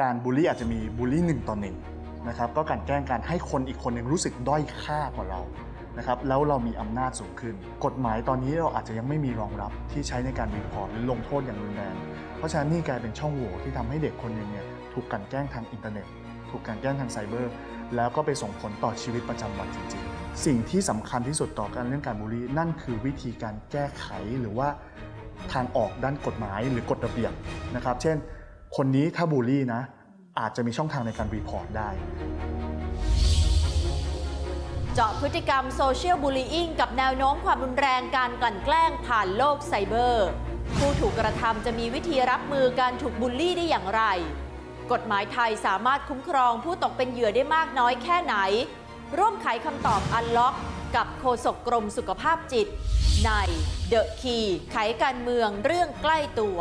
การบูลลี่อาจจะมีบูลลี่หนึ่งต่อหนึ่งนะครับก็การแกล้งการให้คนอีกคนหนึ่งรู้สึกด้อยค่ากว่าเรานะครับแล้วเรามีอำนาจสูงขึ้น กฎหมายตอนนี้เราอาจจะยังไม่มีรองรับที่ใช้ในการรีพอร์ตหรือลงโทษอย่างรุนแรงเพราะฉะนั้นนี่กลายเป็นช่องโหว่ที่ทำให้เด็กคนหนึ่งเนี่ยถูกกันแกล้งทางอินเทอร์เน็ต ถูกกันแกล้งทางไซเบอร์ แล้วก็ไปส่งผลต่อชีวิตประจำวันจริงๆ สิ่งที่สำคัญที่สุดต่อการเรื่องการบูลลี่นั่นคือวิธีการแก้ไขหรือว่าทางออกด้านกฎหมายหรือกฎระเบียบนะครับ เช่น คนนี้ถ้าบูลลี่นะ อาจจะมีช่องทางในการรีพอร์ตได้ เจาะพฤติกรรมโซเชียลบูล y ิ n งกับแนวโน้มความรุนแรงการกลั่นแกล้งผ่านโลกไซเบอร์ ผู้ถูกกระทำจะมีวิธีรับมือการถูกบูลลี่ได้อย่างไร กฎหมายไทยสามารถคุ้มครองผู้ตกเป็นเหยื่อได้มากน้อยแค่ไหน ร่วมไขคำตอบอันล็อก กับโฆษกกรมสุขภาพจิต ใน The Key ไขการเมืองเรื่องใกล้ตัว